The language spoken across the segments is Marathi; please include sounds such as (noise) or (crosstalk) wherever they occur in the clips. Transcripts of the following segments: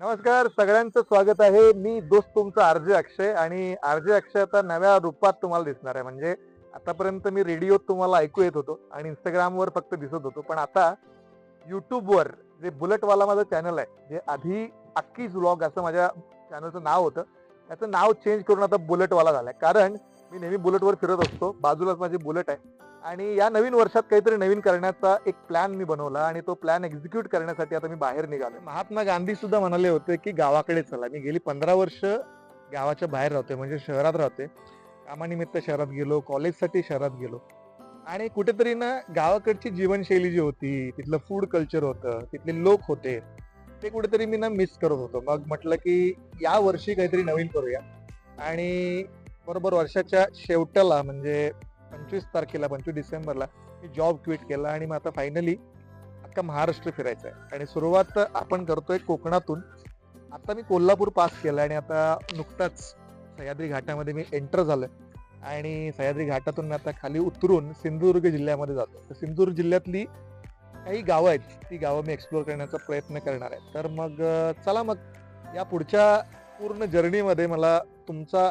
नमस्कार सगळ्यांचं स्वागत आहे. मी दोस्त तुमचा आरजे अक्षय आणि आरजे अक्षय आता नव्या रूपात तुम्हाला दिसणार आहे. म्हणजे आतापर्यंत मी रेडिओत तुम्हाला ऐकू येत होतो आणि इंस्टाग्रामवर फक्त दिसत होतो. पण आता युट्यूबवर जे बुलेटवाला माझं चॅनल आहे जे आधी अक्कीज व्लॉग असं माझ्या चॅनलचं नाव होतं त्याचं नाव चेंज करून आता बुलेटवाला आहे कारण मी नेहमी बुलेटवर फिरत असतो. बाजूलाच माझी बुलेट आहे. आणि या नवीन वर्षात काहीतरी नवीन करण्याचा एक प्लॅन मी बनवला आणि तो प्लॅन एक्झिक्यूट करण्यासाठी आता मी बाहेर निघालो महात्मा गांधी सुद्धा म्हणाले होते की गावाकडे चला. मी गेली पंधरा वर्ष गावाच्या बाहेर राहते म्हणजे शहरात राहते कामानिमित्त शहरात गेलो कॉलेजसाठी शहरात गेलो. आणि कुठेतरी ना गावाकडची जीवनशैली जी होती तिथलं फूड कल्चर होतं तिथले लोक होते ते कुठेतरी मी ना मिस करत होतो. मग म्हटलं की या वर्षी काहीतरी नवीन करूया. आणि बरोबर वर्षाच्या शेवटाला म्हणजे पंचवीस तारखेला पंचवीस डिसेंबरला मी जॉब क्विट केला आणि मग आता फायनली अख्खा महाराष्ट्र फिरायचं आहे आणि सुरुवात आपण करतोय कोकणातून. आता मी कोल्हापूर पास केलं आणि आता नुकताच सह्याद्री घाटामध्ये मी एंटर झालं आणि सह्याद्री घाटातून मी आता खाली उतरून सिंधुदुर्ग जिल्ह्यामध्ये जातो तर सिंधुदुर्ग जिल्ह्यातली काही गावं आहेत ती गावं मी एक्सप्लोर करण्याचा प्रयत्न करणार आहे. तर मग चला मग या पुढच्या पूर्ण जर्नीमध्ये मला तुमचा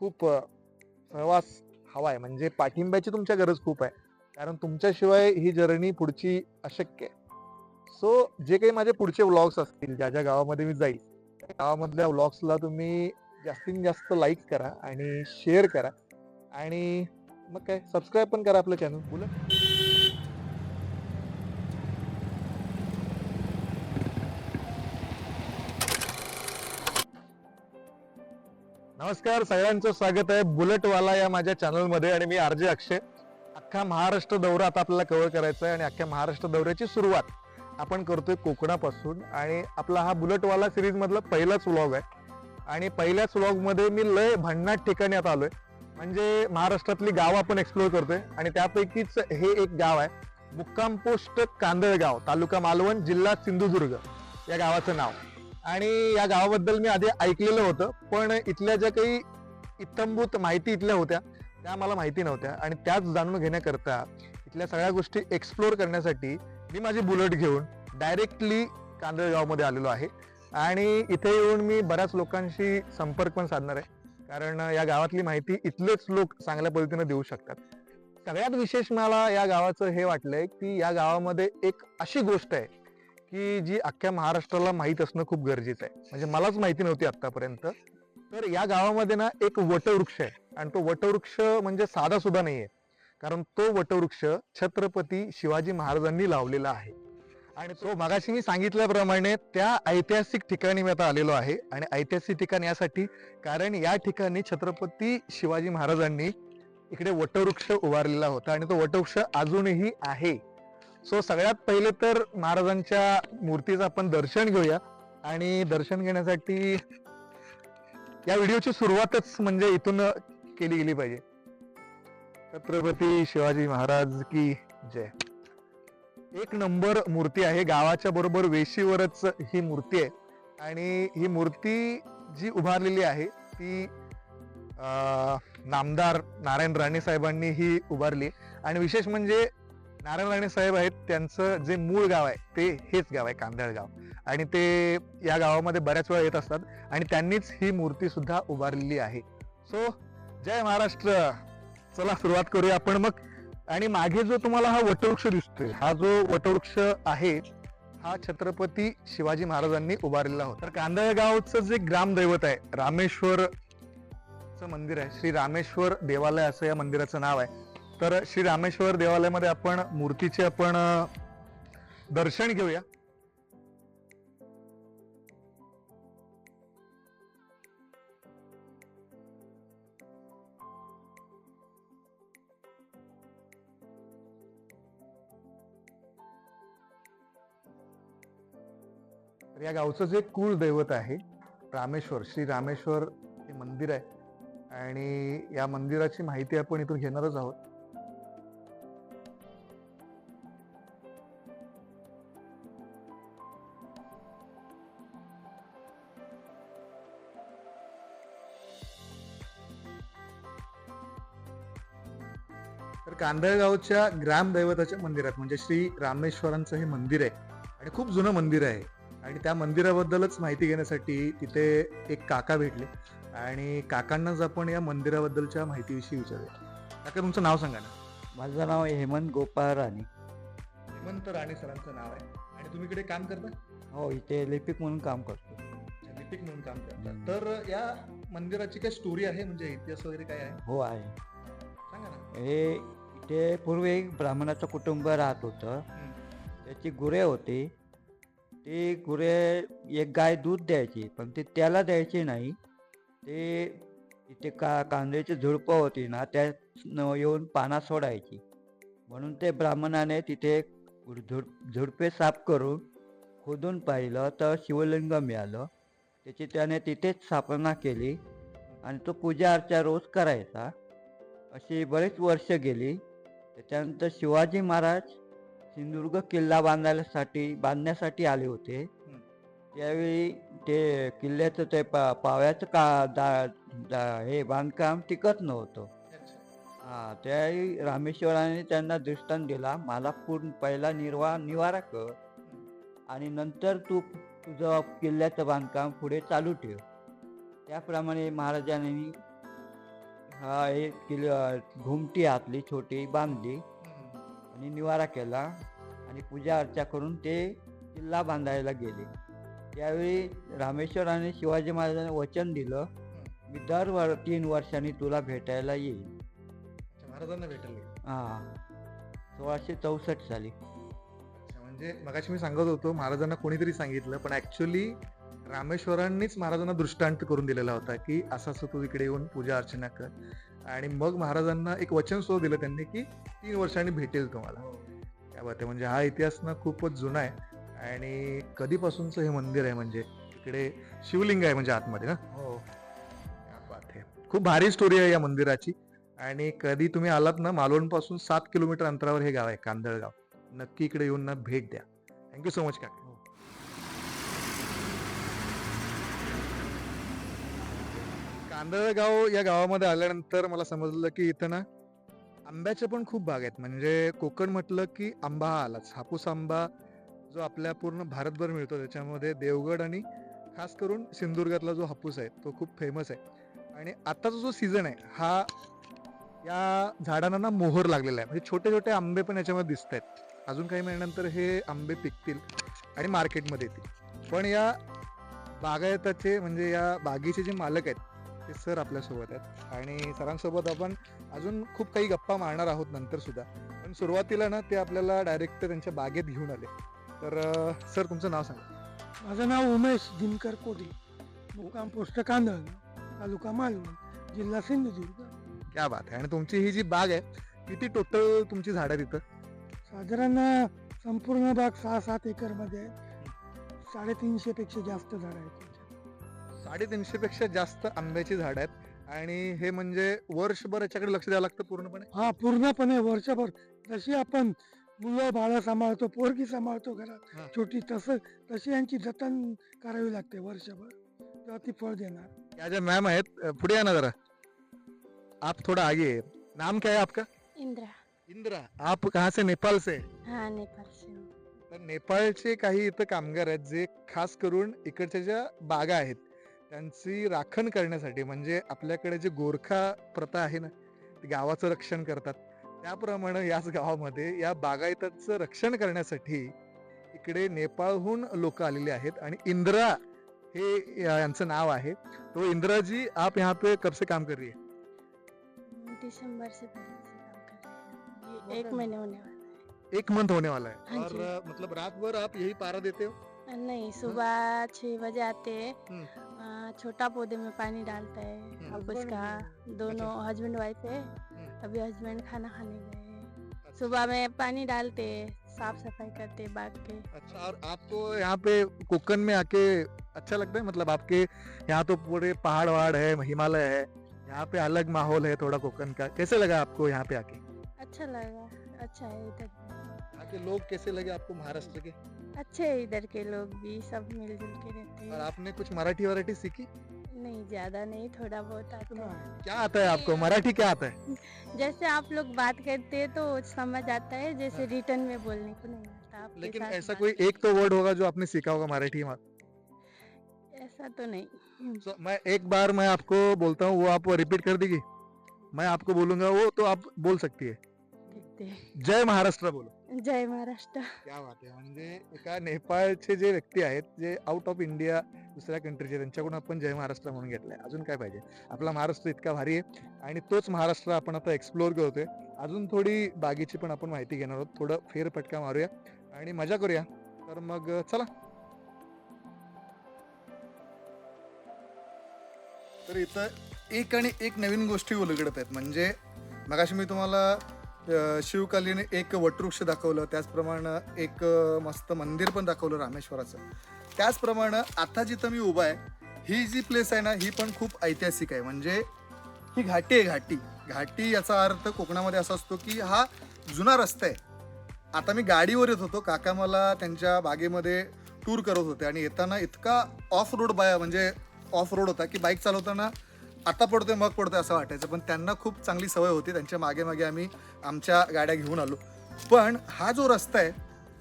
खूप सहवास हवा आहे. म्हणजे पाठिंब्याची तुमच्या गरज खूप आहे. कारण तुमच्याशिवाय ही जर्नी पुढची अशक्य आहे. सो जे काही माझे पुढचे व्लॉग्स असतील ज्या ज्या गावामध्ये मी जाईल त्या गावामधल्या व्लॉग्सला तुम्ही जास्तीत जास्त लाईक करा आणि शेअर करा. आणि मग काय सबस्क्राईब पण करा आपलं चॅनल बोला. नमस्कार सगळ्यांचं स्वागत आहे बुलेटवाला या माझ्या चॅनलमध्ये आणि मी आरजे अक्षय अख्खा महाराष्ट्र दौरा आता आपल्याला कव्हर करायचा आहे आणि अख्ख्या महाराष्ट्र दौऱ्याची सुरुवात आपण करतोय कोकणापासून. आणि आपला हा बुलेटवाला सिरीजमधला पहिलाच व्लॉग आहे. आणि पहिल्याच व्लॉगमध्ये मी लय भन्नाट ठिकाणी आता आलोय. म्हणजे महाराष्ट्रातली गाव आपण एक्सप्लोर करतोय. आणि त्यापैकीच हे एक गाव आहे. मुक्काम पोस्ट कांदळगाव तालुका मालवण जिल्हा सिंधुदुर्ग. या गावाचं नाव. आणि या गावाबद्दल मी आधी ऐकलेलं होतं पण इथल्या ज्या काही इत्तंभूत माहिती इथल्या होत्या त्या मला माहिती नव्हत्या. आणि त्याच जाणून घेण्याकरता इथल्या सगळ्या गोष्टी एक्सप्लोर करण्यासाठी मी माझी बुलेट घेऊन डायरेक्टली कांदळगावमध्ये आलेलो आहे. आणि इथे येऊन मी बऱ्याच लोकांशी संपर्क पण साधणार आहे. कारण या गावातली माहिती इथलेच लोक चांगल्या पद्धतीने देऊ शकतात. सगळ्यात विशेष मला या गावाचं हे वाटलंय की या गावामध्ये एक अशी गोष्ट आहे की जी अख्ख्या महाराष्ट्राला माहीत असणं खूप गरजेचं आहे. म्हणजे मलाच माहिती नव्हती आतापर्यंत तर या गावामध्ये ना एक वटवृक्ष आहे. आणि तो वटवृक्ष म्हणजे साधा सुद्धा आहे कारण तो वटवृक्ष छत्रपती शिवाजी महाराजांनी लावलेला आहे. आणि तो मगाशी मी सांगितल्याप्रमाणे त्या ऐतिहासिक ठिकाणी मी आता आलेलो आहे. आणि ऐतिहासिक ठिकाण यासाठी कारण या ठिकाणी छत्रपती शिवाजी महाराजांनी इकडे वटवृक्ष उभारलेला होता. आणि तो वटवृक्ष अजूनही आहे. सो सगळ्यात पहिले तर महाराजांच्या मूर्तीचं आपण दर्शन घेऊया. आणि दर्शन घेण्यासाठी या व्हिडिओची सुरुवातच म्हणजे इथून केली गेली पाहिजे. छत्रपती शिवाजी महाराज की जय. एक नंबर मूर्ती आहे. गावाच्या बरोबर वेशीवरच ही मूर्ती आहे. आणि ही मूर्ती जी उभारलेली आहे ती अं, नामदार नारायण राणे साहेबांनी ही उभारली. आणि विशेष म्हणजे नारायण राणे साहेब आहेत त्यांचं जे मूळ गाव आहे ते हेच गाव आहे कांदळगाव आणि ते या गावामध्ये बऱ्याच वेळा येत असतात आणि त्यांनीच ही मूर्ती सुद्धा उभारलेली आहे. सो जय महाराष्ट्र. चला सुरुवात करूया आपण मग. आणि मागे जो तुम्हाला हा वटवृक्ष दिसतोय हा जो वटवृक्ष आहे हा छत्रपती शिवाजी महाराजांनी उभारलेला होता. तर कांदळगावचं जे ग्रामदैवत आहे रामेश्वर मंदिर आहे श्री रामेश्वर देवालय असं या मंदिराचं नाव आहे. तर श्री रामेश्वर देवालयामध्ये आपण मूर्तीचे आपण दर्शन घेऊया. या गावचं जे कुळ दैवत आहे रामेश्वर श्री रामेश्वर हे मंदिर आहे. आणि या मंदिराची माहिती आपण इथून घेणारच आहोत. कांदळगावच्या ग्रामदैवताच्या मंदिरात म्हणजे श्री रामेश्वरांचं हे मंदिर आहे आणि खूप जुनं मंदिर आहे. आणि त्या मंदिराबद्दलच माहिती घेण्यासाठी तिथे एक काका भेटले आणि काकांनाच आपण या मंदिराबद्दलच्या माहितीविषयी विचारूया. काका तुमचं नाव सांगा ना. माझं नाव हेमंत गोपाळ राणे. हेमंत राणे सरांचं नाव आहे. आणि तुम्ही इकडे काम करता? हो इथे लिपिक म्हणून काम करतो. लिपिक म्हणून काम करता. तर या मंदिराची काय स्टोरी आहे? म्हणजे इतिहास वगैरे काय आहे? हो आहे. सांगा ना. हे ते पूर्वी एक ब्राह्मणाचं कुटुंब राहत होतं. त्याची गुरे होती. ती गुरे एक गाय दूध द्यायची पण ती त्याला द्यायची नाही. ते इथे का कांद्याची झुडपं होती ना त्या न येऊन पाना सोडायची. म्हणून ते ब्राह्मणाने तिथे झुड झुडपे साफ करून खोदून पाहिलं तर शिवलिंग मिळालं. त्याची त्याने तिथेच स्थापना केली. आणि तो पूजा अर्चा रोज करायचा. अशी बरेच वर्ष गेली. त्याच्यानंतर शिवाजी महाराज सिंधुदुर्ग किल्ला बांधायसाठी बांधण्यासाठी आले होते. त्यावेळी ते किल्ल्याचं ते पा पाव्याचं का दा, दा हे बांधकाम टिकत नव्हतं. हा त्यावेळी रामेश्वराने त्यांना दृष्टांत दिला मला पूर्ण पहिला निर्वा निवारा कर. आणि नंतर तू तुझं किल्ल्याचं बांधकाम पुढे चालू ठेव. त्याप्रमाणे महाराजांनी हा एक किल्ला घुमटी हातली छोटी बांधली. आणि निवारा केला. आणि पूजा अर्चा करून ते किल्ला बांधायला गेले. त्यावेळी रामेश्वराने शिवाजी महाराजांनी वचन दिलं. मी दर वर तीन वर्षांनी तुला भेटायला येईल महाराजांना भेटायला हा. सोळाशे चौसष्ट साली. म्हणजे मगाशी मी सांगत होतो महाराजांना कोणीतरी सांगितलं पण ऍक्च्युली रामेश्वरांनीच महाराजांना दृष्टांत करून दिलेला होता की असं असं तू इकडे येऊन पूजा अर्चना कर. आणि मग महाराजांना एक वचन सुद्धा दिलं त्यांनी की तीन वर्षांनी भेटेल तुम्हाला. त्या बात म्हणजे हा इतिहास ना खूपच जुना आहे. आणि कधीपासूनचं हे मंदिर आहे म्हणजे इकडे शिवलिंग आहे म्हणजे आतमध्ये ना? हो. बात आहे खूप भारी स्टोरी आहे या मंदिराची. आणि कधी तुम्ही आलात ना मालवणपासून सात किलोमीटर अंतरावर हे गाव आहे कांदळगाव. नक्की इकडे येऊन ना भेट द्या. थँक्यू सो मच काका. कांदळगाव या गावामध्ये आल्यानंतर मला समजलं की इथं ना आंब्याचे पण खूप बाग आहेत. म्हणजे कोकण म्हटलं की आंबा हा आलाच. हापूस आंबा जो आपल्या पूर्ण भारतभर मिळतो. त्याच्यामध्ये देवगड आणि खास करून सिंधुदुर्गातला जो हापूस आहे तो खूप फेमस आहे. आणि आत्ताचा जो सीझन आहे हा या झाडांना ना मोहर लागलेला आहे. म्हणजे छोटे छोटे आंबे पण याच्यामध्ये दिसत आहेत. अजून काही महिन्यानंतर हे आंबे पिकतील आणि मार्केटमध्ये येतील. पण या बागायताचे म्हणजे या बागेचे जे मालक आहेत ते सर आपल्यासोबत आहेत. आणि सरांसोबत आपण अजून खूप काही गप्पा मारणार आहोत नंतर सुद्धा. पण सुरुवातीला ना ते आपल्याला डायरेक्ट त्यांच्या बागेत घेऊन आले. तर सर तुमचं नाव सांगा. माझं नाव उमेश दिनकर कोटे मुक्काम पोस्ट कांदळ तालुका मालवण जिल्हा सिंधुदुर्ग. क्या बात आहे आणि तुमची ही जी बाग आहे किती टोटल तुमची झाडं आहेत इथं? साधारण संपूर्ण बाग सहा सात एकरमध्ये साडेतीनशे पेक्षा जास्त झाड आहेत. त्याच्यात. साडेतीनशे पेक्षा जास्त आंब्याची झाड आहेत. आणि हे म्हणजे वर्षभर याच्याकडे लक्ष द्यावं लागतं पूर्णपणे? हा पूर्णपणे वर्षभर. जशी आपण मुलं बाळं सांभाळतो पोरगी सांभाळतो हा. घरात छोटी तसं तशी यांची जतन करावी लागते वर्षभर. तेव्हा ती फळ देणार. या ज्या मॅम आहेत अ, पुढे या ना जरा. आप थोड़ा आगे है नाम क्या है आपका? इंदिरा. इंदिरा. आप कहाँ से? नेपाल से? हा नेपाळ से. हूँ. तर नेपाळचे काही इथं कामगार आहेत जे खास करून इकडच्या ज्या बागा आहेत त्यांची राखण करण्यासाठी म्हणजे आपल्याकडे जे गोरखा प्रथा आहे ना ती गावाचं रक्षण करतात. त्याप्रमाणे याच गावामध्ये या बागायताचं रक्षण करण्यासाठी इकडे नेपाळहून लोक आलेले आहेत आणि इंदिरा हे यांचं नाव आहे. तो इंदिरा जी आप यहाँ पे कब से काम कर रही है? दिसंबर से पहले से काम कर रहे हैं। ये एक महीने होने वाला एक मंथ होने वाला है। हाँ और। अ, मतलब रात भर आप यही पारा देते हो? है। नहीं सुबह छह बजे आते हैं। हम्म। आ, छोटा पौधे में पानी डालता है अब उसका दोनों हस्बैंड वाइफ है अभी हस्बैंड खाना खाने गए। हैं सुबह में पानी डालते हैं साफ़ सफ़ाई करते बाग के अच्छा और आपको यहाँ पे कोकन में आके अच्छा लगता है? मतलब आपके यहाँ तो पूरे पहाड़ वहाड़ है हिमालय है यहाँ पे अलग माहौल है थोड़ा कोकन का। कैसे लगा आपको यहाँ पे आके? अच्छा लगा अच्छा है इधर। के लोग कैसे लगे आपको महाराष्ट्र के? अच्छे इधर के लोग भी सब मिलजुल के रहते हैं। और आपने कुछ मराठी वराठी सीखी? नहीं ज़्यादा नहीं थोड़ा बहुत आता है। क्या आता है आपको? मराठी क्या आता है? (laughs) जैसे आप लोग बात करते हैं तो समझ आता है जैसे रिटर्न में बोलने को नहीं आता लेकिन ऐसा कोई एक तो वर्ड होगा जो आपने सीखा होगा मराठी में? ऐसा तो नहीं। (laughs) So, मैं एक बार मैं आपको बोलता हूँ वो आप रिपीट कर देगी। मैं आपको बोलूँगा वो तो आप बोल सकती है। (laughs) जय महाराष्ट्र बोलो। जय महाराष्ट्र. क्या बात आहे म्हणजे एका नेपाळचे जे व्यक्ती आहेत जे आउट ऑफ इंडिया दुसऱ्या कंट्रीचे त्यांच्याकडून आपण जय महाराष्ट्र म्हणून घेतलंय. अजून काय पाहिजे? आपला महाराष्ट्र इतका भारी आहे आणि तोच महाराष्ट्र आपण आता एक्सप्लोअर करतोय. अजून थोडी बागेची पण आपण माहिती घेणार आहोत. थोडं फेरफटका मारूया आणि मजा करूया. तर मग चला. तर इथं एक आणि एक नवीन गोष्टी उलगडत आहेत. म्हणजे मगाशी मी तुम्हाला शिवकालीन एक वटवृक्ष दाखवलं त्याचप्रमाणे एक मस्त मंदिर पण दाखवलं रामेश्वराचं. त्याचप्रमाणे आता जिथं मी उभा आहे ही जी प्लेस आहे ना ही पण खूप ऐतिहासिक आहे. म्हणजे ही घाटी आहे घाटी. घाटी याचा अर्थ कोकणामध्ये असा असतो की हा जुना रस्ता आहे. आता मी गाडीवर येत होतो काका मला त्यांच्या बागेमध्ये टूर करत होते आणि येताना इतका ऑफ रोड बाया म्हणजे ऑफ रोड होता की बाईक चालवताना आता पडतोय मग पडतोय असं वाटायचं. पण त्यांना खूप चांगली सवय होती. त्यांच्या मागे मागे आम्ही आमच्या गाड्या घेऊन आलो. पण हा जो रस्ता आहे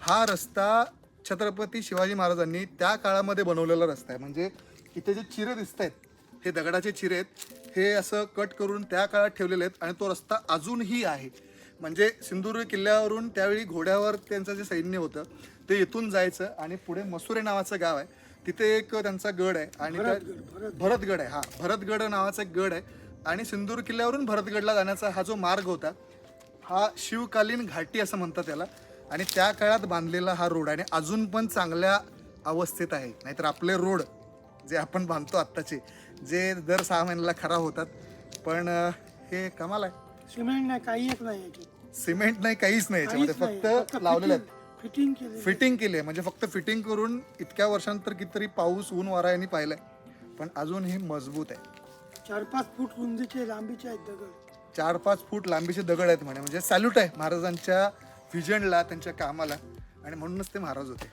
हा रस्ता छत्रपती शिवाजी महाराजांनी त्या काळामध्ये बनवलेला रस्ता आहे. म्हणजे इथे जे चिरे दिसत आहेत हे दगडाचे चिरे आहेत हे असं कट करून त्या काळात ठेवलेले आहेत आणि तो रस्ता अजूनही आहे. म्हणजे सिंधुदुर्ग किल्ल्यावरून त्यावेळी घोड्यावर त्यांचं जे सैन्य होतं ते इथून जायचं आणि पुढे मसुरे नावाचं गाव आहे. तिथे एक त्यांचा गड आहे आणि त्या- भरतगड आहे हा. भरतगड नावाचा एक गड आहे. आणि सिंदूर किल्ल्यावरून भरतगडला जाण्याचा हा जो मार्ग होता हा शिवकालीन घाटी असं म्हणतात त्याला. आणि त्या काळात बांधलेला हा रोड आहे आणि अजून पण चांगल्या अवस्थेत आहे. नाहीतर आपले रोड जे आपण बांधतो आत्ताचे जे दर सहा महिन्याला खराब होतात. पण अं, हे कमाल आहे. सिमेंट नाही काही एक नाही याच्यात. सिमेंट नाही काहीच नाही याच्यामध्ये. काहीच नाही. फक्त लावलेलं आहेत. फिटिंग केली फिटिंग केली आहे. म्हणजे फक्त फिटिंग करून इतक्या वर्षांतर कितीतरी पाऊस ऊन वारा यांनी पाहिलाय. पण अजून हे मजबूत आहे. चार पाच फूट रुंदीचे लांबीचे आहेत दगड. चार पाच फूट लांबीचे दगड आहेत म्हणे. म्हणजे सॅल्यूट आहे महाराजांच्या व्हिजनला त्यांच्या कामाला. आणि म्हणूनच ते महाराज होते.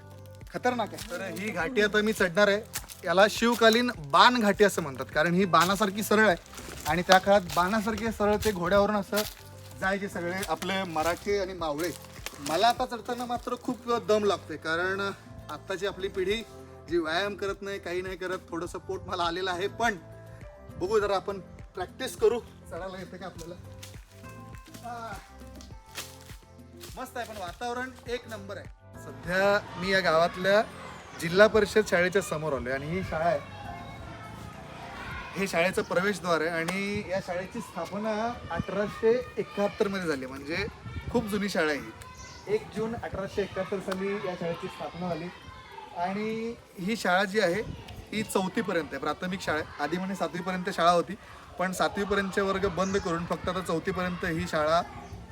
खतरनाक आहे. तर ही घाटी आता मी चढणार आहे. याला शिवकालीन बाण घाटी असं म्हणतात. कारण ही बाणासारखी सरळ आहे. आणि त्या काळात बाणासारखे सरळ ते घोड्यावरून असं जायचे सगळे आपले मराठी आणि मावळे. मला आता चढताना मात्र खूप दम लागतोय कारण आत्ताची आपली पिढी जी व्यायाम करत नाही काही नाही करत थोडंसं पोट मला आलेलं आहे पण बघू जरा आपण प्रॅक्टिस करू. चढायला येते का आपल्याला? मस्त आहे पण वातावरण एक नंबर आहे. सध्या मी या गावातल्या जिल्हा परिषद शाळेच्या समोर आलोय आणि ही शाळा आहे. हे शाळेचं प्रवेशद्वार आहे आणि या शाळेची स्थापना अठराशे एकाहत्तरमध्ये झाली म्हणजे खूप जुनी शाळा आहे ही. एक जून अठराशे एकाहत्तर साली या शाळेची स्थापना झाली. आणि ही शाळा जी आहे ही चौथीपर्यंत आहे. प्राथमिक शाळा आहे. आधी म्हणे सातवीपर्यंत शाळा होती. पण सातवीपर्यंतचे वर्ग बंद करून फक्त आता चौथीपर्यंत ही शाळा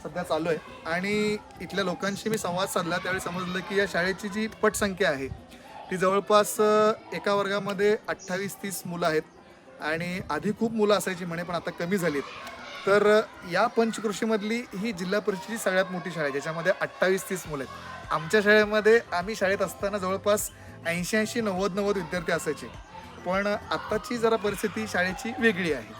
सध्या चालू आहे. आणि इथल्या लोकांशी मी संवाद साधला. त्यावेळी समजलं की या शाळेची जी पटसंख्या आहे ती जवळपास एका वर्गामध्ये अठ्ठावीस तीस मुलं आहेत. आणि आधी खूप मुलं असायची म्हणे पण आता कमी झालीत. तर या पंचकृषीमधली ही जिल्हा परिषदेची सगळ्यात मोठी शाळा आहे ज्याच्यामध्ये अठ्ठावीस तीस मुलं आहेत. आमच्या शाळेमध्ये आम्ही शाळेत असताना जवळपास ऐंशी ऐंशी नव्वद नव्वद विद्यार्थी असायचे. पण आत्ताची जरा परिस्थिती शाळेची वेगळी आहे.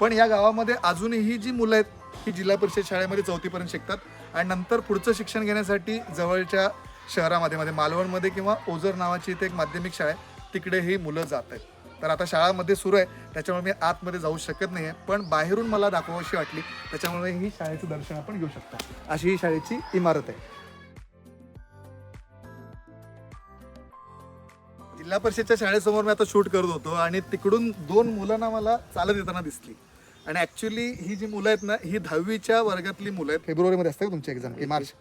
पण या गावामध्ये अजूनही जी मुलं आहेत ही जिल्हा परिषद शाळेमध्ये चौथीपर्यंत शिकतात. आणि नंतर पुढचं शिक्षण घेण्यासाठी जवळच्या शहरामध्ये म्हणजे मालवणमध्ये किंवा ओझर नावाची इथे एक माध्यमिक शाळा आहे तिकडे ही मुलं जात आहेत. तर आता शाळामध्ये सुरू आहे. त्याच्यामुळे मी आतमध्ये जाऊ शकत नाही आहे पण बाहेरून मला दाखवावीशी वाटली. त्याच्यामुळे ही शाळेचं दर्शन आपण घेऊ शकता. अशी ही शाळेची इमारत आहे. जिल्हा परिषदच्या शाळेसमोर मी आता शूट करत होतो आणि तिकडून दोन मुलांना मला चालत येताना दिसली. आणि ऍक्च्युली ही जी मुलं आहेत ना ही दहावीच्या वर्गातली मुलं आहेत. फेब्रुवारीमध्ये असतात का तुमची एक्झाम मार्च.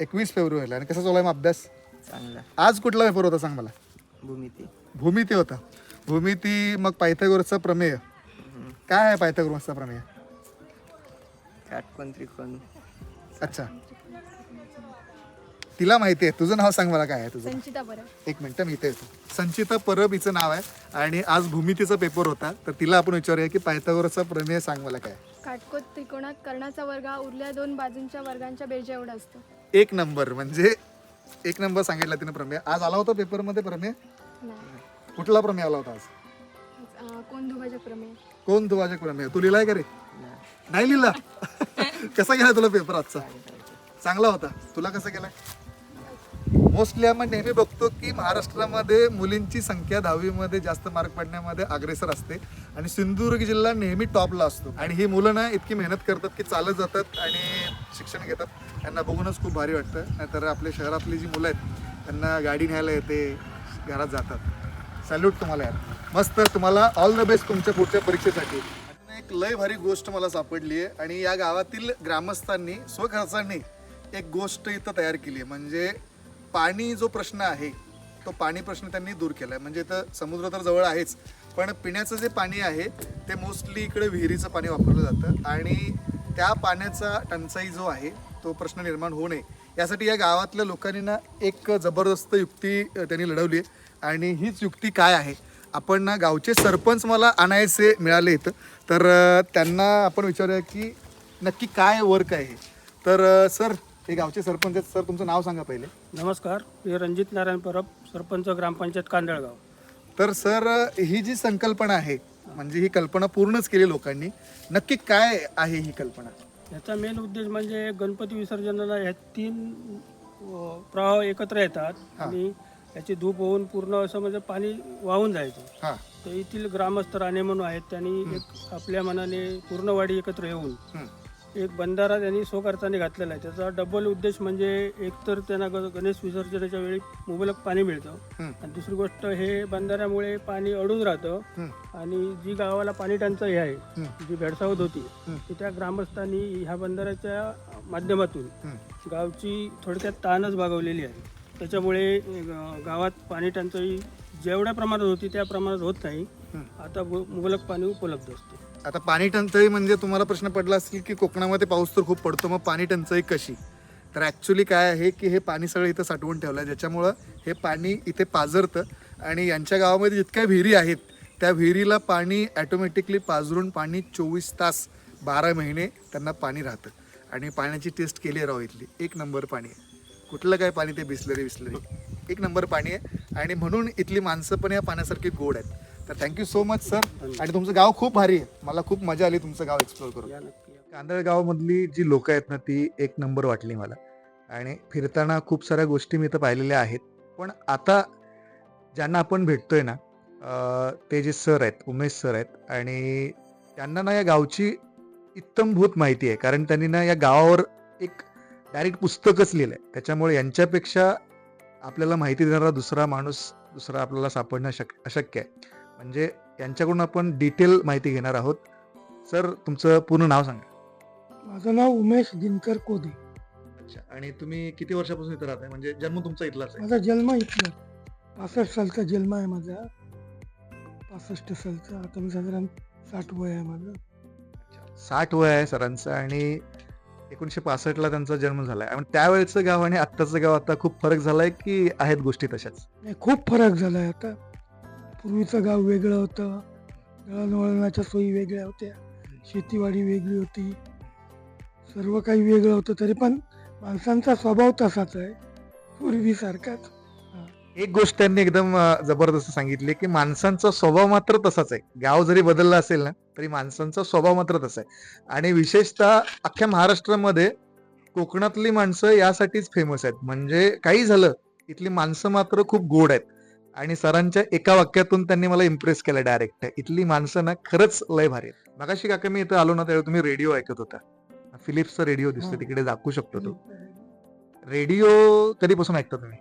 एकवीस फेब्रुवारीला. आणि कसा चालू आहे मग अभ्यास? चांगला. आज कुठला पेपर होता सांग मला? भूमिती. भूमिती होता. भूमिती मग पायथागोरसचा प्रमेय. काय आहे पायथागोरसचा प्रमेय? काटकोण त्रिकोण. अच्छा. तिला माहिती आहे. तुझं नाव सांग मला काय आहे तुझं. संचिता परब. एक मिनिट मी इथे येतो. संचिता परब हिचं नाव आहे. आणि आज भूमितीचा पेपर होता. तर तिला आपण विचारूया की पायथागोरसचा प्रमेय सांग मला काय काटकोट त्रिकोणात कर्णाचा वर्ग हा उरल्या दोन बाजूंच्या वर्गांच्या बेरजा एवढा असतो. एक नंबर. म्हणजे एक नंबर सांगितला तिने प्रमेय. आज आला होता पेपरमध्ये प्रमेय? कुठला प्रमेय आला होता आज? अं, कोण दुभाजक प्रमेय? कोण दुवाजक प्रमेय? तू लिहिलाय का रे? नाही. लिहिला? कसा गेला तुला पेपर आजचा? चांगला होता. तुला कसा गेलाय मोस्टली आपण नेहमी बघतो की महाराष्ट्रामध्ये मुलींची संख्या दहावीमध्ये जास्त मार्क पडण्यामध्ये अग्रेसर असते आणि सिंधुदुर्ग जिल्हा नेहमी टॉपला असतो. आणि ही मुलं ना इतकी मेहनत करतात की चालत जातात आणि शिक्षण घेतात. त्यांना बघूनच खूप भारी वाटतं. नाहीतर आपल्या शहरातली जी मुलं आहेत त्यांना गाडी न्यायला येते घरात जातात. सॅल्यूट तुम्हाला यार. मस्त तुम्हाला ऑल द बेस्ट तुमच्या पुढच्या परीक्षेसाठी. अजून एक लय भारी गोष्ट मला सापडली आहे आणि या गावातील ग्रामस्थांनी स्वखर्चांनी एक गोष्ट इथं तयार केली आहे म्हणजे पाणी जो प्रश्न आहे तो पाणी प्रश्न त्यांनी दूर केला आहे म्हणजे इथं समुद्र तर जवळ आहेच पण पिण्याचं जे पाणी आहे ते मोस्टली इकडे विहिरीचं पाणी वापरलं जातं. आणि त्या पाण्याचा टंचाई जो आहे तो प्रश्न निर्माण होऊ नये. यासाठी या गावातल्या लोकांनी ना एक जबरदस्त युक्ती त्यांनी लढवली आहे आणि हीच युक्ती काय आहे? आपण ना गावचे सरपंच मला आणायचे मिळाले इथं तर त्यांना आपण विचारूया की नक्की काय वर्क आहे. तर सर हे गावचे सरपंच आहेत. सर तुमचं नाव सांगा पहिले. नमस्कार. मी रणजित नारायण परब सरपंच ग्रामपंचायत कांदळगाव. तर सर ही जी संकल्पना आहे म्हणजे ही कल्पना पूर्णच केली लोकांनी नक्की काय आहे ही कल्पना? याचा मेन उद्देश म्हणजे गणपती विसर्जनाला ह्या तीन प्रवाह एकत्र येतात. आणि याची धूप होऊन पूर्ण असं म्हणजे पाणी वाहून जायचं हां तर येथील ग्रामस्थ राणे म्हणून आहेत त्यांनी एक आपल्या मनाने पूर्ण वाडी एकत्र येऊन. एक बंधारा त्यांनी स्वखर्चाने घातलेला आहे त्याचा डबल उद्देश म्हणजे एकतर त्यांना ग- गणेश विसर्जनाच्या वेळी मुबलक पाणी मिळतं. आणि दुसरी गोष्ट हे बंधाऱ्यामुळे पाणी अडून राहतं. आणि जी गावाला पाणी टंचाई आहे. जी भेडसावत होती. ती त्या ग्रामस्थांनी ह्या बंधाऱ्याच्या माध्यमातून. गावची थोडक्यात ताणच भागवलेली आहे त्याच्यामुळे ग- गावात पाणी टंचाई जेवढ्या प्रमाणात होती त्या प्रमाणात होत नाही. आता गु- मुबलक पाणी उपलब्ध असते. आता पाणी टंचाई म्हणजे तुम्हाला प्रश्न पडला असेल की कोकणामध्ये पाऊस तर खूप पडतो मग पाणी टंचाई कशी? तर ॲक्च्युली काय आहे की हे पाणी सगळं इथं साठवून ठेवलं आहे ज्याच्यामुळं हे पाणी इथे पाझरतं आणि यांच्या गावामध्ये जितक्या विहिरी आहेत त्या विहिरीला पाणी ॲटोमॅटिकली पाझरून पाणी चोवीस तास बारा महिने त्यांना पाणी राहतं. आणि पाण्याची टेस्ट केली आहे राव इथली. एक नंबर पाणी आहे. कुठलं काय पाणी ते बिसलरी बिसलरी. एक नंबर पाणी आहे. आणि म्हणून इथली माणसं पण या पाण्यासारखी गोड आहेत. तर थँक्यू सो मच सर आणि तुमचं गाव खूप भारी आहे. मला खूप मजा आली तुमचं गाव एक्सप्लोर करून. या नक्की या. कांदळगाव मधली जी लोक आहेत ना ती एक नंबर वाटली मला. आणि फिरताना खूप साऱ्या गोष्टी मी इथं पाहिलेल्या आहेत. पण आता ज्यांना आपण भेटतोय ना ते जे सर आहेत उमेश सर आहेत आणि त्यांना ना या गावची इत्तमभूत माहिती आहे. कारण त्यांनी ना या गावावर एक डायरेक्ट पुस्तकच लिहिलं आहे त्याच्यामुळे यांच्यापेक्षा आपल्याला माहिती देणारा दुसरा माणूस दुसरा आपल्याला सापडणं शक अशक्य आहे. म्हणजे यांच्याकडून आपण डिटेल माहिती घेणार आहोत. सर तुमचं पूर्ण नाव सांगा. माझं नाव उमेश दिनकर कोदे. अच्छा. आणि तुम्ही किती वर्षापासून इथं राहताय? म्हणजे जन्म तुमचा इथलाच आहे. माझा जन्म इथला. पासष्ट सालचा जन्म आहे माझा. पासष्ट सालचा. आता मी साधारण साठ वय आहे माझं. साठ वय आहे सरांचं. आणि एकोणीशे पासष्टला त्यांचा जन्म झालाय. आणि त्यावेळेचं गाव आणि आत्ताचं गाव आता खूप फरक झालाय की आहेत गोष्टी तशाच? नाही, खूप फरक झाला आहे आता. पूर्वीचं गाव वेगळं होतं. दळणवळणाच्या सोयी वेगळ्या होत्या. शेतीवाडी वेगळी होती. सर्व काही वेगळं होतं तरी पण माणसांचा स्वभाव तसाच आहे. पूर्वीसारखाच. एक गोष्ट त्यांनी एकदम जबरदस्त सांगितली की माणसांचा स्वभाव मात्र तसाच आहे. गाव जरी बदलला असेल ना तरी माणसांचा स्वभाव मात्र तसा आहे. आणि विशेषतः अख्ख्या महाराष्ट्रामध्ये कोकणातली माणसं यासाठीच फेमस आहेत. म्हणजे काही झालं इथली माणसं मात्र खूप गोड आहेत. आणि सरांच्या एका वाक्यातून त्यांनी मला इम्प्रेस केलं डायरेक्ट इथली माणसं ना खरंच लय भारी आहेत. मगाशी काका मी इथं आलो ना त्यावेळी तुम्ही रेडिओ ऐकत होता. फिलिप्सचा रेडिओ दिसतो. तिकडे दाखवू शकतो तो. रेडिओ कधीपासून ऐकता तुम्ही?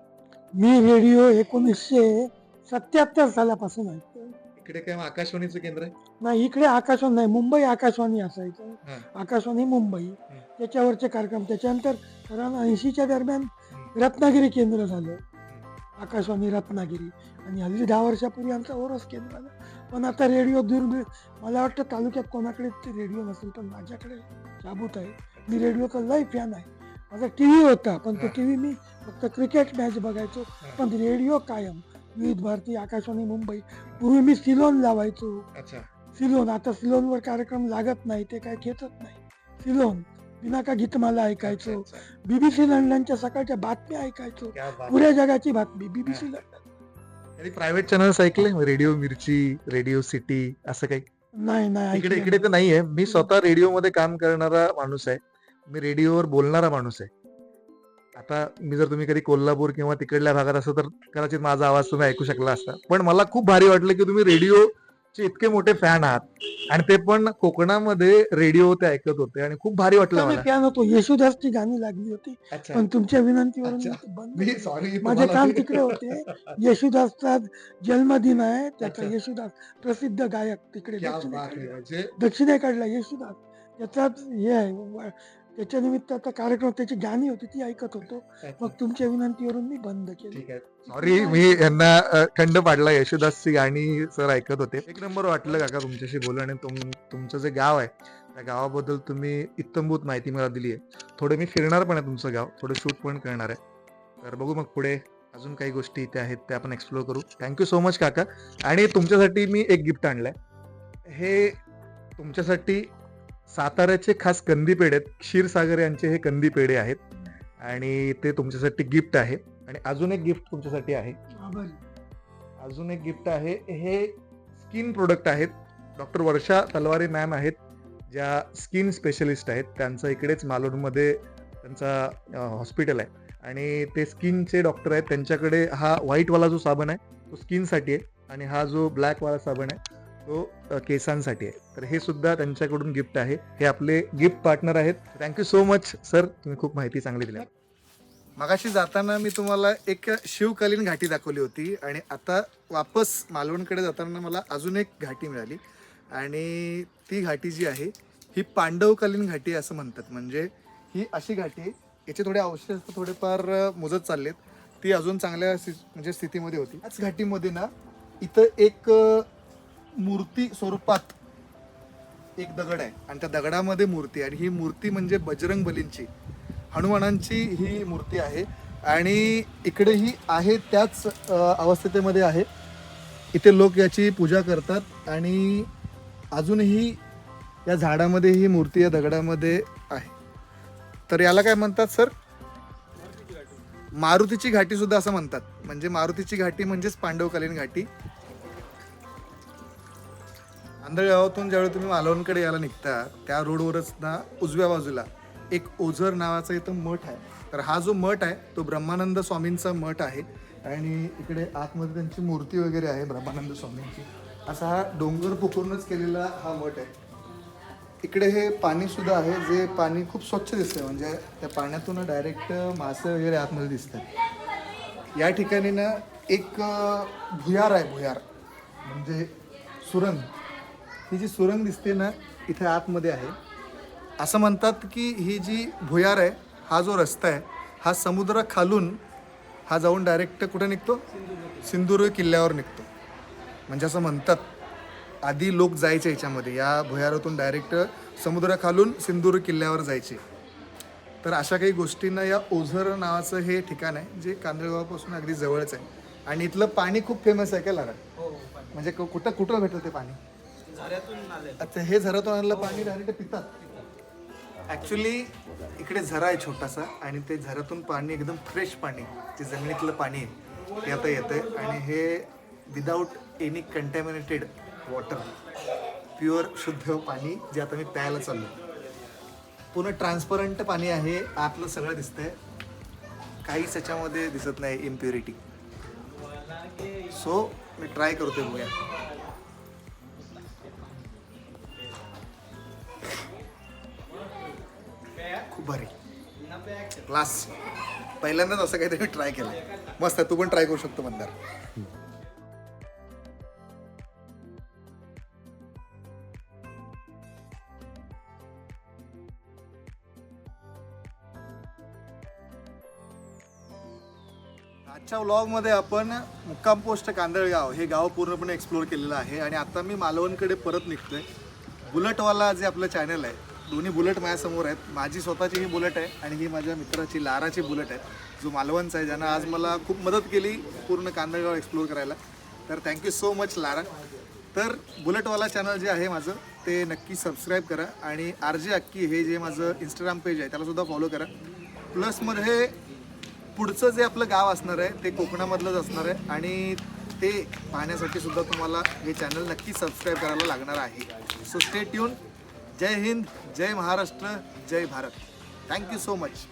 मी रेडिओ एकोणीसशे सत्याहत्तर सालापासून ऐकतो. इकडे काय मग आकाशवाणीचं केंद्र आहे? नाही इकडे आकाशवाणी नाही मुंबई आकाशवाणी हा. असायचं आकाशवाणी मुंबई. त्याच्यावरचे कार्यक्रम. त्याच्यानंतर साधारण ऐंशीच्या दरम्यान रत्नागिरी केंद्र झालं. आकाशवाणी रत्नागिरी. आणि हल्ली दहा वर्षापूर्वी आमचा ओरस केंद्र आलं पण आता रेडिओ दूर मला वाटतं तालुक्यात कोणाकडे ते रेडिओ नसेल पण माझ्याकडे शाबूत आहे. मी रेडिओचा लय फॅन आहे. माझा टी व्ही होता पण तो. टी व्ही मी फक्त क्रिकेट मॅच बघायचो. पण रेडिओ कायम. विविध भारती आकाशवाणी मुंबई. पूर्वी मी सिलोन लावायचो. अच्छा. सिलोन आता सिलोनवर कार्यक्रम लागत नाही ते काय घेतच नाही. सिलोन बिनाका गीतमाला ऐकायचो. बीबीसी लंडनच्या सकाळच्या बातम्या ऐकायचो. पुऱ्या जगाची बातमी बीबीसी लंडन. प्रायव्हेट चॅनल्स ऐकले? रेडिओ मिरची रेडिओ सिटी असं काही? नाही नाही इकडे इकडे तर नाहीये. मी स्वतः रेडिओ मध्ये काम करणारा माणूस आहे. मी रेडिओवर बोलणारा माणूस आहे. आता मी जर तुम्ही कधी कोल्हापूर किंवा तिकडल्या भागात असं तर कदाचित माझा आवाज तुम्ही ऐकू शकला असता. पण मला खूप भारी वाटलं की तुम्ही रेडिओचे इतके मोठे फॅन आहात. आणि ते पण कोकणामध्ये रेडिओ ते ऐकत होते आणि खूप भारी वाटलं मला. प्यान होतो. येशुदासची गाणी लागली होती. पण तुमच्या केलं. सॉरी माझे काम तिकडे होते. येशुदासचा जन्मदिन आहे. त्याचा. येशुदास प्रसिद्ध गायक तिकडे म्हणजे दक्षिणेकडला येशुदास. त्याचाच हे आहे. व- त्याच्या निमित्ताचा कार्यक्रम त्याची गाणी होती ती ऐकत होतो. मग तुमच्या विनंतीवरून मी बंद केली. ठीक आहे. सॉरी मी यांना खंड पाडला. यशोदासची गाणी सर ऐकत होते. एक नंबर वाटलं काका तुमच्याशी बोलून आणि तुम तुमचं जे गाव आहे त्या गावाबद्दल तुम्ही इत्तमभूत माहिती मला दिली आहे. थोडं मी फिरणार पण आहे तुमचं गाव. थोडं शूट पण करणार आहे. तर बघू मग पुढे अजून काही गोष्टी इथे आहेत त्या आपण एक्सप्लोर करू. थँक्यू सो मच काका. आणि तुमच्यासाठी मी एक गिफ्ट आणलंय. हे तुमच्यासाठी साताऱ्याचे खास कंदी पेढे आहेत. क्षीरसागर यांचे हे कंदी पेढे आहेत. आणि ते तुमच्यासाठी गिफ्ट आहे. आणि अजून एक गिफ्ट तुमच्यासाठी आहे. अजून एक गिफ्ट आहे. हे स्किन प्रोडक्ट आहेत. डॉक्टर वर्षा तलवारे मॅम आहेत. ज्या स्किन स्पेशलिस्ट आहेत. त्यांचं इकडेच मालोडमध्ये त्यांचा हॉस्पिटल आहे. आणि ते स्किनचे डॉक्टर आहेत. त्यांच्याकडे हा व्हाईटवाला जो साबण आहे तो स्किनसाठी आहे. आणि हा जो ब्लॅकवाला साबण आहे तो केसांसाठी आहे. तर हे सुद्धा त्यांच्याकडून गिफ्ट आहे. हे आपले गिफ्ट पार्टनर आहेत. Thank you so much sir तुम्ही खूप माहिती चांगली दिली. मगाशी जाताना मी तुम्हाला एक शिवकालीन घाटी दाखवली होती आणि आता वापस मालवणकडे जाताना मला अजून एक घाटी मिळाली. आणि ती घाटी जी आहे ही पांडवकालीन घाटी असं म्हणतात. म्हणजे ही अशी घाटी आहे याचे थोडे अवशेष थोडेफार मोजत चाललेत. ती अजून चांगल्या स्थि- म्हणजे स्थितीमध्ये होती. त्याच घाटीमध्ये ना इथं एक मूर्ती स्वरूपात एक दगड आहे. आणि त्या दगडामध्ये मूर्ती आणि ही मूर्ती म्हणजे बजरंग बलींची. हनुमानांची ही मूर्ती आहे. आणि इकडे ही आहे त्याच अवस्थेमध्ये आहे. इथे लोक याची पूजा करतात. आणि अजूनही या झाडामध्ये ही मूर्ती या दगडामध्ये आहे. तर याला काय म्हणतात सर? मारुतीची घाटी सुद्धा असं म्हणतात. म्हणजे मारुतीची घाटी म्हणजेच पांडवकालीन घाटी. आंधळगावातून ज्यावेळी तुम्ही मालवणकडे यायला निघता त्या रोडवरच ना उजव्या बाजूला एक ओझर नावाचा इथं मठ आहे. तर हा जो मठ आहे तो ब्रह्मानंद स्वामींचा मठ आहे आणि इकडे आतमध्ये त्यांची मूर्ती वगैरे आहे ब्रह्मानंद स्वामींची. असा हा डोंगर पोखरूनच केलेला हा मठ आहे. इकडे हे पाणीसुद्धा आहे जे पाणी खूप स्वच्छ दिसतं म्हणजे त्या पाण्यातून डायरेक्ट मासे वगैरे आतमध्ये दिसतात. या ठिकाणी ना एक भुयार आहे भुयार. म्हणजे सुरंग. ही जी सुरंग दिसते ना इथे आतमध्ये आहे. असं म्हणतात की ही जी भुयार आहे हा जो रस्ता आहे हा समुद्र खालून हा जाऊन डायरेक्ट कुठे निघतो? सिंधुदुर्ग किल्ल्यावर निघतो. म्हणजे असं म्हणतात. आधी लोक जायचे याच्यामध्ये या भुयारातून डायरेक्ट समुद्राखालून सिंधुदुर्ग किल्ल्यावर जायचे. तर अशा काही गोष्टींना या ओझर नावाचं हे ठिकाण आहे जे कांदळगावापासून अगदी जवळच आहे. आणि इथलं पाणी खूप फेमस आहे का लागा म्हणजे कु- कुठं कुठं भेटतं ते पाणी? अच्छा हे झऱ्यातून आणलं पाणी डायरेक्ट पितात? ॲक्च्युली इकडे झरा आहे छोटासा आणि ते झऱ्यातून पाणी एकदम फ्रेश पाणी जे जमिनीतलं पाणी आहे ते आता येतं आणि हे without any contaminated water pure शुद्ध पाणी जे आता मी प्यायला चाललो पूर्ण ट्रान्सपरंट पाणी आहे आतलं सगळं दिसतंय. काहीच त्याच्यामध्ये दिसत नाही इम्प्युरिटी सो मी ट्राय करतोय बघूया. भारी क्लास पहिल्यांदाच असं काहीतरी ट्राय केलं मस्त तू पण ट्राय करू शकतो मंदार. आजच्या व्लॉगमध्ये आपण मुक्काम पोस्ट कांदळगाव हे गाव पूर्णपणे एक्सप्लोर केलेलं आहे. आणि आता मी मालवणकडे परत निघतोय. बुलेटवाला जे आपलं चॅनल आहे दोन्ही बुलेट माझ्यासमोर आहेत. माझी स्वतःची ही बुलेट आहे आणि ही माझ्या मित्राची लाराची बुलेट आहे जो मालवणचा आहे ज्यानं आज मला खूप मदत केली पूर्ण कांदळगाव एक्सप्लोर करायला. तर थँक्यू सो मच लारा. तर बुलेटवाला चॅनल जे आहे माझं ते नक्की सबस्क्राईब करा आणि आर जे अक्की हे जे माझं इंस्टाग्राम पेज आहे त्यालासुद्धा फॉलो करा. प्लसमध्ये पुढचं जे आपलं गाव असणार आहे ते कोकणामधलंच असणार आहे आणि ते पाहण्यासाठी सुद्धा तुम्हाला हे चॅनल नक्की सबस्क्राईब करायला लागणार आहे. सो स्टे ट्यून जय हिंद जय महाराष्ट्र जय Bharat. Thank you so much